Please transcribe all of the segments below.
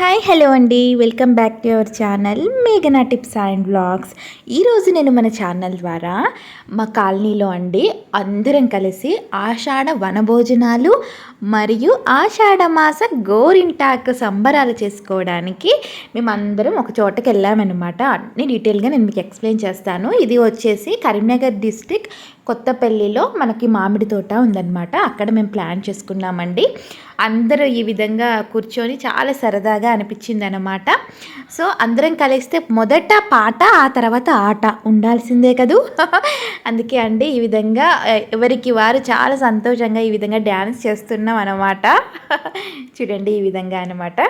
Hi hello అండి. Welcome back to our channel మేఘనా tips and vlogs. ఈరోజు నేను మన ఛానల్ ద్వారా మా కాలనీలో అండి అందరం కలిసి ఆషాఢ వనభోజనాలు మరియు ఆషాఢ మాస గోరింటాకు సంబరాలు చేసుకోవడానికి మేమందరం ఒక చోటకి వెళ్ళామన్నమాట. అన్ని డీటెయిల్గా నేను మీకు ఎక్స్ప్లెయిన్ చేస్తాను. ఇది వచ్చేసి కరీంనగర్ డిస్టిక్ కొత్తపల్లిలో మనకి మామిడి తోట ఉందన్నమాట. అక్కడ మేము ప్లాన్ చేసుకున్నామండి. అందరూ ఈ విధంగా కూర్చొని చాలా సరదాగా అనిపించింది అనమాట సో అందరం కలిస్తే మొదట పాట ఆ తర్వాత ఆట ఉండాల్సిందే కదూ? అందుకే అండి ఈ విధంగా ఎవరికి వారు చాలా సంతోషంగా ఈ విధంగా డ్యాన్స్ చేస్తున్నాం అనమాట చూడండి ఈ విధంగా అనమాట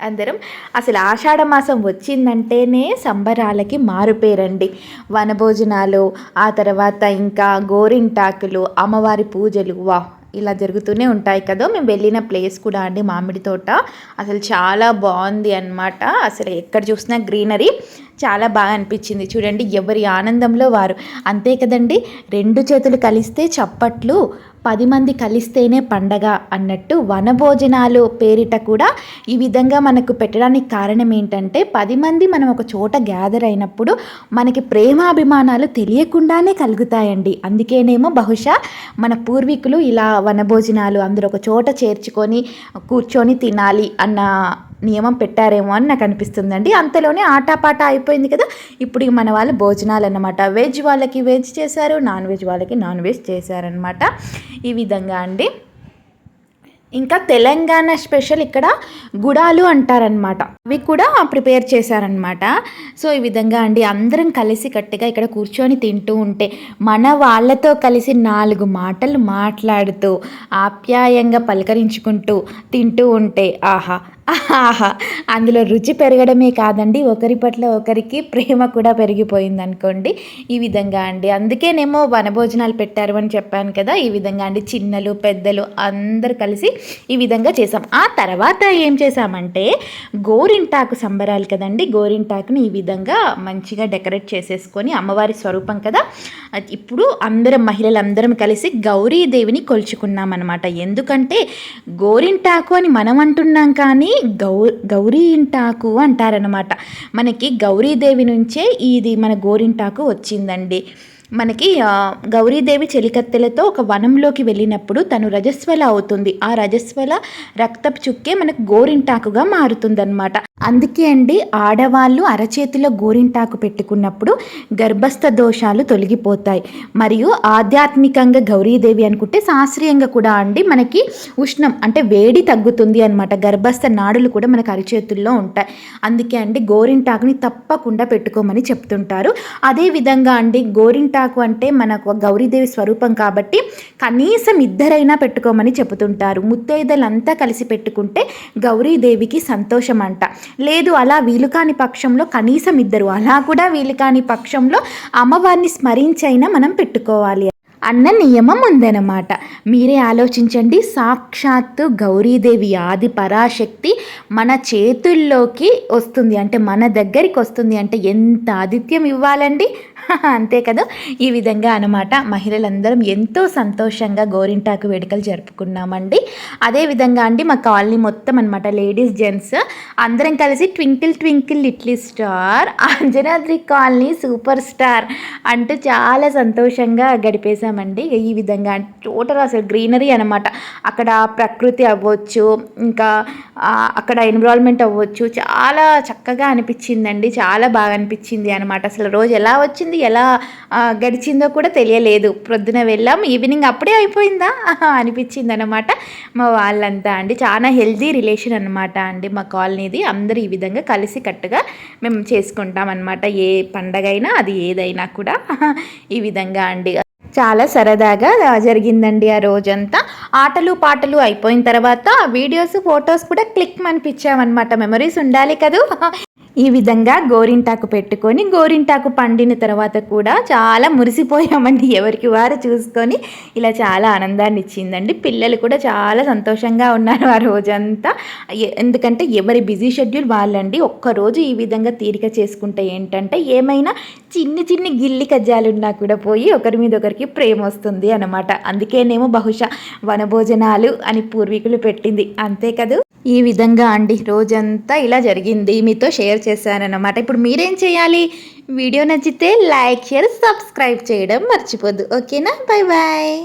అందరం అసలు ఆషాఢ మాసం వచ్చిందంటేనే సంబరాలకి మారుపేరండి. వనభోజనాలు ఆ తర్వాత ఇంకా గోరింటాకులు అమ్మవారి పూజలు వా ఇలా జరుగుతూనే ఉంటాయి కదా. మేము వెళ్ళిన ప్లేస్ కూడా అండి మామిడి తోట. అసలు చాలా బాగుంది అనమాట అసలు ఎక్కడ చూసినా గ్రీనరీ. చాలా బాగా అనిపించింది. చూడండి ఎవరి ఆనందంలో వారు. అంతే కదండి రెండు చేతులు కలిస్తే చప్పట్లు పది మంది కలిస్తేనే పండగ అన్నట్టు వనభోజనాలు పేరిట కూడా ఈ విధంగా మనకు పెట్టడానికి కారణం ఏంటంటే పది మంది మనం ఒక చోట గ్యాదర్ అయినప్పుడు మనకి ప్రేమాభిమానాలు తెలియకుండానే కలుగుతాయండి. అందుకేనేమో బహుశా మన పూర్వీకులు ఇలా వనభోజనాలు అందరూ ఒక చోట చేర్చుకొని కూర్చొని తినాలి అన్న నియమం పెట్టారేమో అని నాకు అనిపిస్తుందండి. అంతలోనే ఆటాపాట అయిపోయింది కదా. ఇప్పుడు మన వాళ్ళు భోజనాలు అన్నమాట వెజ్ వాళ్ళకి వెజ్ చేశారు నాన్ వెజ్ వాళ్ళకి నాన్ వెజ్ చేశారనమాట ఈ విధంగా అండి. ఇంకా తెలంగాణ స్పెషల్ ఇక్కడ గుడాలు అంటారనమాట అవి కూడా ప్రిపేర్ చేశారనమాట సో ఈ విధంగా అండి. అందరం కలిసి కట్టుగా ఇక్కడ కూర్చొని తింటూ ఉంటే మన వాళ్ళతో కలిసి నాలుగు మాటలు మాట్లాడుతూ ఆప్యాయంగా పలకరించుకుంటూ తింటూ ఉంటే ఆహా ఆహా. అందులో రుచి పెరగడమే కాదండి ఒకరి పట్ల ఒకరికి ప్రేమ కూడా పెరిగిపోయింది అనుకోండి ఈ విధంగా అండి. అందుకేనేమో వనభోజనాలు పెట్టారు అని చెప్పాను కదా ఈ విధంగా అండి. చిన్నలు పెద్దలు అందరు కలిసి ఈ విధంగా చేసాం. ఆ తర్వాత ఏం చేసామంటే గోరింటాకు సంబరాలు కదండి గోరింటాకుని ఈ విధంగా మంచిగా డెకరేట్ చేసేసుకొని అమ్మవారి స్వరూపం కదా ఇప్పుడు అందరం మహిళలందరం కలిసి గౌరీదేవిని కొలుచుకున్నాం అనమాట ఎందుకంటే గోరింటాకు అని మనం అంటున్నాం కానీ గౌ గౌరీ ఇంటాకు అంటారనమాట మనకి గౌరీదేవి నుంచే ఇది మన గోరింటాకు వచ్చిందండి. మనకి గౌరీదేవి చెలికత్తెలతో ఒక వనంలోకి వెళ్ళినప్పుడు తను రజస్వల అవుతుంది. ఆ రజస్వల రక్తపు చుక్కే మనకు గోరింటాకుగా మారుతుందన్నమాట. అందుకే అండి ఆడవాళ్ళు అరచేతిలో గోరింటాకు పెట్టుకున్నప్పుడు గర్భస్థ దోషాలు తొలగిపోతాయి. మరియు ఆధ్యాత్మికంగా గౌరీదేవి అనుకుంటే శాస్త్రీయంగా కూడా అండి మనకి ఉష్ణం అంటే వేడి తగ్గుతుంది అనమాట గర్భస్థ నాడులు కూడా మనకు అరచేతుల్లో ఉంటాయి. అందుకే అండి గోరింటాకుని తప్పకుండా పెట్టుకోమని చెప్తుంటారు. అదేవిధంగా అండి గోరింటాకు అంటే మనకు గౌరీదేవి స్వరూపం కాబట్టి కనీసం ఇద్దరైనా పెట్టుకోమని చెబుతుంటారు. ముత్తైదలంతా కలిసి పెట్టుకుంటే గౌరీదేవికి సంతోషం అంట లేదు అలా వీలు కాని పక్షంలో కనీసం ఇద్దరు. అలా కూడా వీలు కాని పక్షంలో అమ్మవారిని స్మరించైనా మనం పెట్టుకోవాలి. అన్న నియమం ఉందన్నమాట. మీరే ఆలోచించండి. సాక్షాత్తు గౌరీదేవి ఆది పరాశక్తి మన చేతుల్లోకి వస్తుంది. అంటే మన దగ్గరికి వస్తుంది. అంటే ఎంత ఆదిత్యం ఇవ్వాలండి? అంతే కదా? ఈ విధంగా అనమాట మహిళలందరం ఎంతో సంతోషంగా గోరింటాకు వేడుకలు జరుపుకున్నామండి. అదేవిధంగా అండి మా కాలనీ మొత్తం అనమాట లేడీస్ జెంట్స్ అందరం కలిసి twinkle twinkle little star Anjanadri colony super star అంటూ చాలా సంతోషంగా అండి ఈ విధంగా టోటల్ అసలు గ్రీనరీ అనమాట అక్కడ ప్రకృతి అవ్వచ్చు ఇంకా అక్కడ ఎన్విరాన్మెంట్ అవ్వచ్చు చాలా చక్కగా అనిపించిందండి. చాలా బాగా అనిపించింది అనమాట అసలు రోజు ఎలా వచ్చింది ఎలా గడిచిందో కూడా తెలియలేదు. ప్రొద్దున వెళ్ళాం ఈవినింగ్ అప్పుడే అయిపోయిందా? అనిపించింది అనమాట మా వాళ్ళంతా అండి చాలా హెల్దీ రిలేషన్ అనమాట అండి మా కాలనీది. అందరూ ఈ విధంగా కలిసి కట్టుగా మేము చేసుకుంటాం అనమాట ఏ పండగైనా అది ఏదైనా కూడా. ఈ విధంగా అండి. చాలా సరదాగా జరిగిందండి ఆ రోజంతా. ఆటలు పాటలు అయిపోయిన తర్వాత వీడియోస్ ఫొటోస్ కూడా క్లిక్ అనిపించామన్నమాట మెమరీస్ ఉండాలి కదా? ఈ విధంగా గోరింటాకు పెట్టుకొని గోరింటాకు పండిన తర్వాత కూడా చాలా మురిసిపోయామండి. ఎవరికి వారు చూసుకొని ఇలా చాలా ఆనందాన్ని ఇచ్చిందండి. పిల్లలు కూడా చాలా సంతోషంగా ఉన్నారు ఆ రోజంతా. ఎందుకంటే ఎవరి బిజీ షెడ్యూల్ వాళ్ళండి. ఒక్కరోజు ఈ విధంగా తీరిక చేసుకుంటే ఏంటంటే ఏమైనా చిన్ని చిన్ని గిల్లి కజ్జాలున్నా కూడా పోయి ఒకరి మీద ఒకరికి ప్రేమ వస్తుంది అనమాట అందుకేనేమో బహుశా వనభోజనాలు అని పూర్వీకులు పెట్టింది. అంతే కదూ? ఈ విధంగా అండి. రోజంతా ఇలా జరిగింది. మీతో షేర్ చేశానన్నమాట. ఇప్పుడు మీరేం చేయాలి? వీడియో నచ్చితే లైక్ షేర్ సబ్స్క్రైబ్ చేయడం మర్చిపోద్దు. ఓకేనా? Bye bye